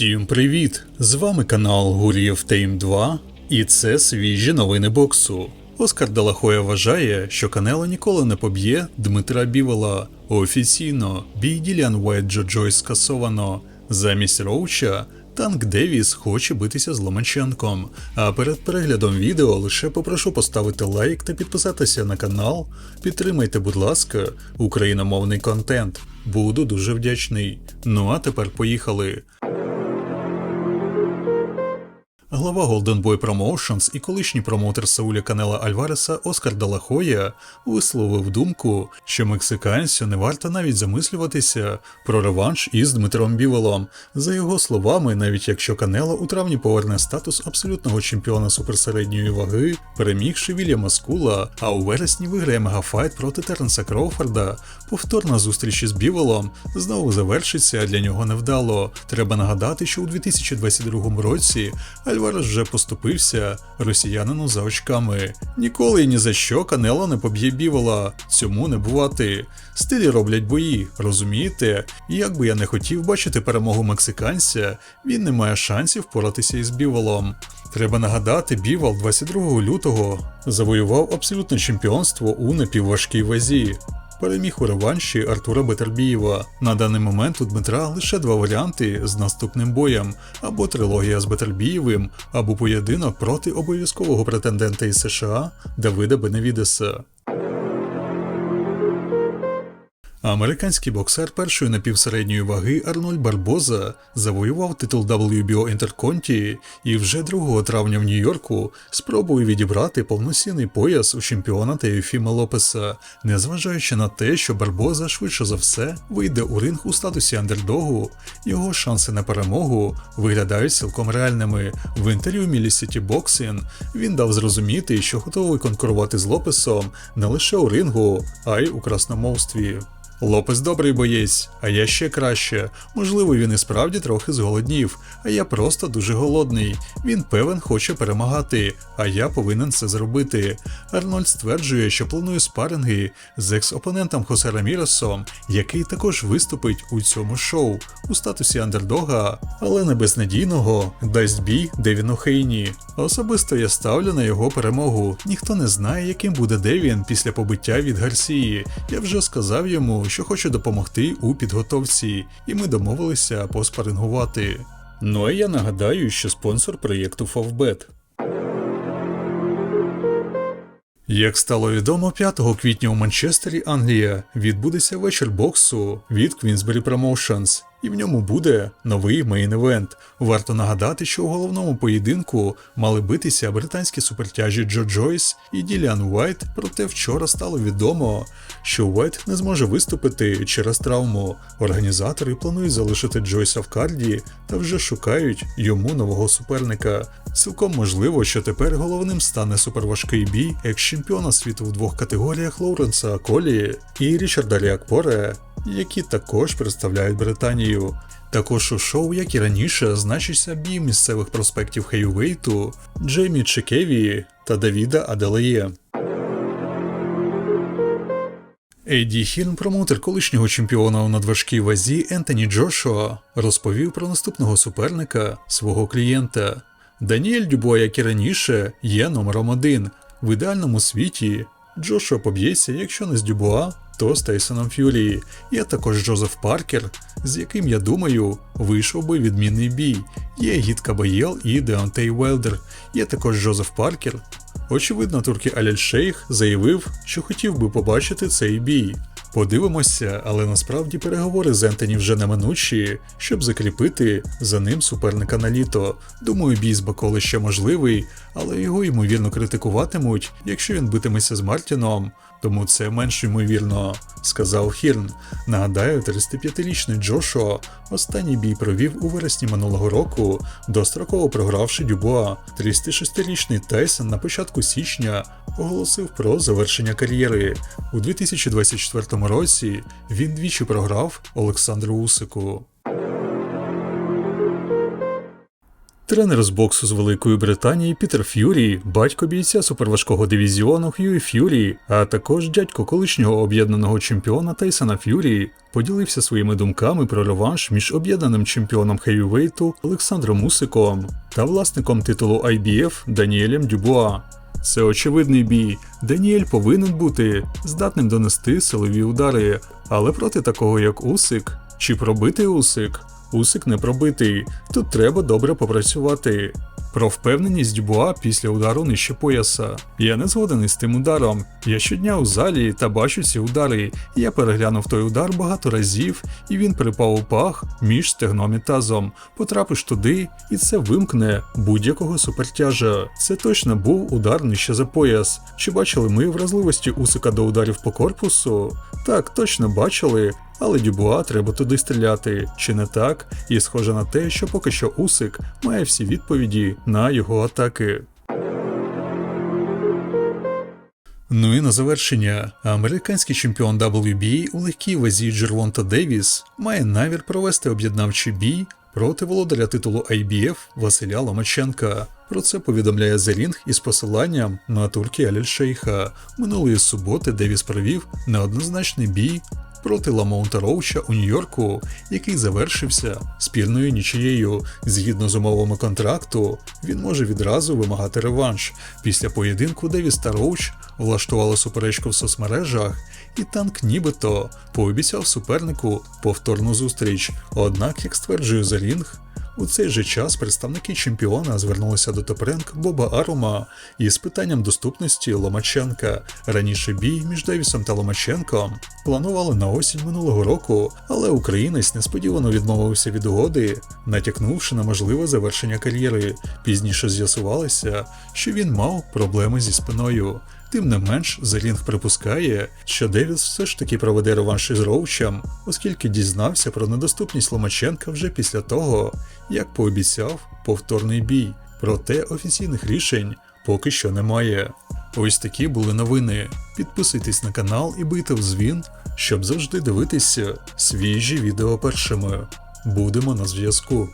Всім привіт! З вами канал Гур'єв Тейм 2, і це свіжі новини боксу. Оскар Далахоя вважає, що Канело ніколи не поб'є Дмитра Бівола. Офіційно бій Ділян Уайт Джо Джойс скасовано. Замість Роуча Танк Девіс хоче битися з Ломаченком. А перед переглядом відео лише попрошу поставити лайк та підписатися на канал. Підтримайте, будь ласка, україномовний контент. Буду дуже вдячний. Ну а тепер поїхали. Глава Golden Boy Promotions і колишній промоутер Сауля Канела Альвареса Оскар Далахоя висловив думку, що мексиканцю не варто навіть замислюватися про реванш із Дмитром Біволом. За його словами, навіть якщо Канело у травні поверне статус абсолютного чемпіона суперсередньої ваги, перемігши Вільяма Скула, а у вересні виграє мегафайт проти Теренса Кроуфорда, повторна зустріч із Біволом знову завершиться для нього невдало. Треба нагадати, що у 2022 році Альварес вже поступився росіянину за очками. Ніколи і ні за що Канело не поб'є Бівола. Цьому не бувати. Стилі роблять бої, розумієте? І як би я не хотів бачити перемогу мексиканця, він не має шансів впоратися із Біволом. Треба нагадати, Бівол 22 лютого завоював абсолютне чемпіонство у напівважкій вазі. Переміг у реванші Артура Бетербієва. На даний момент у Дмитра лише два варіанти з наступним боєм: або трилогія з Бетербієвим, або поєдинок проти обов'язкового претендента із США Давида Беневідеса. Американський боксер першої напівсередньої ваги Арнольд Барбоза завоював титул WBO Interconti і вже 2 травня в Нью-Йорку спробує відібрати повноцінний пояс у чемпіона Теофіма Лопеса, незважаючи на те, що Барбоза швидше за все вийде у ринг у статусі андердогу, його шанси на перемогу виглядають цілком реальними. В інтерв'ю Мілі City Boxing він дав зрозуміти, що готовий конкурувати з Лопесом не лише у рингу, а й у красномовстві. Лопес добрий боєць, а я ще краще. Можливо, він і справді трохи зголоднів, а я просто дуже голодний. Він певен хоче перемагати, а я повинен це зробити. Арнольд стверджує, що планує спаринги з екс-опонентом Хосе Раміросом, який також виступить у цьому шоу у статусі андердога, але не безнадійного дасть бій Девіну Хейні. Особисто я ставлю на його перемогу. Ніхто не знає, яким буде Девін після побиття від Гарсії. Я вже сказав йому, що хоче допомогти у підготовці, і ми домовилися поспарингувати. Ну а я нагадаю, що спонсор проєкту Фавбет. Як стало відомо, 5 квітня у Манчестері, Англія, відбудеться вечір боксу від Queensberry Promotions, і в ньому буде новий мейн-евент. Варто нагадати, що у головному поєдинку мали битися британські супертяжі Джо Джойс і Діліан Уайт, проте вчора стало відомо, що Уайт не зможе виступити через травму. Організатори планують залишити Джойса в карді та вже шукають йому нового суперника. Цілком можливо, що тепер головним стане суперважкий бій екс-чемпіона світу в двох категоріях Лоуренса Колі і Річарда Ріакпоре, які також представляють Британію. Також у шоу, як і раніше, значиться бій місцевих проспектів Хейвейту, Джеймі Чекеві та Давіда Аделеє. Ейді Хірн, промоутер колишнього чемпіона у надважкій вазі Ентоні Джошуа, розповів про наступного суперника свого клієнта. Даніель Дюбо, як і раніше, є номером один. В ідеальному світі Джошуа поб'ється, якщо не з Дюбуа, то з Тейсоном Фюрі. Є також Джозеф Паркер, з яким, я думаю, вийшов би відмінний бій. Є Гід Кабаєл і Деонтей Велдер. Є також Джозеф Паркер. Очевидно, турки Аляль Шейх заявив, що хотів би побачити цей бій. Подивимося, але насправді переговори з Ентоні вже неминучі, щоб закріпити за ним суперника на літо. Думаю, бій з Баколи ще можливий, але його ймовірно критикуватимуть, якщо він битиметься з Мартіном. Тому це менш ймовірно, сказав Хірн. Нагадаю, 35-річний Джошуа останній бій провів у вересні минулого року, достроково програвши Дюбуа. 36-річний Тайсон на початку січня оголосив про завершення кар'єри. У 2024 році він двічі програв Олександру Усику. Тренер з боксу з Великої Британії Пітер Ф'юрі, батько бійця суперважкого дивізіону Хьюі Ф'юрі, а також дядько колишнього об'єднаного чемпіона Тайсона Ф'юрі, поділився своїми думками про реванш між об'єднаним чемпіоном хейвейту Олександром Усиком та власником титулу IBF Даніелем Дюбуа. Це очевидний бій. Даніель повинен бути здатним донести силові удари, але проти такого як Усик чи пробитий Усик. Усик не пробитий. Тут треба добре попрацювати. Про впевненість Дюбуа після удару нижче пояса. Я не згоден із тим ударом. Я щодня у залі та бачу ці удари. Я переглянув той удар багато разів, і він припав у пах між стегном і тазом. Потрапиш туди, і це вимкне будь-якого супертяжа. Це точно був удар нижче за пояс. Чи бачили ми вразливості Усика до ударів по корпусу? Так, точно бачили, але Дюбуа треба туди стріляти, чи не так? І схоже на те, що поки що Усик має всі відповіді на його атаки. Ну і на завершення, американський чемпіон WBA у легкій вазі Джервонта Девіс має намір провести об'єднавчий бій проти володаря титулу IBF Василя Ломаченка. Про це повідомляє The Ring із посиланням на турки Аліль Шейха. Минулої суботи Девіс провів неоднозначний бій проти Ламонта Роуча у Нью-Йорку, який завершився спільною нічиєю. Згідно з умовами контракту, він може відразу вимагати реванш. Після поєдинку Девіс та Роуч влаштували суперечку в соцмережах, і танк нібито пообіцяв супернику повторну зустріч. Однак, як стверджує The Ring, у цей же час представники чемпіона звернулися до топ-ренк Боба Арума із питанням доступності Ломаченка. Раніше бій між Девісом та Ломаченком планували на осінь минулого року, але українець несподівано відмовився від угоди, натякнувши на можливе завершення кар'єри. Пізніше з'ясувалося, що він мав проблеми зі спиною. Тим не менш, Зелінг припускає, що Девіс все ж таки проведе реванш із Роучем, оскільки дізнався про недоступність Ломаченка вже після того, як пообіцяв повторний бій. Проте офіційних рішень поки що немає. Ось такі були новини. Підписуйтесь на канал і бийте в дзвін, щоб завжди дивитися свіжі відео першими. Будемо на зв'язку.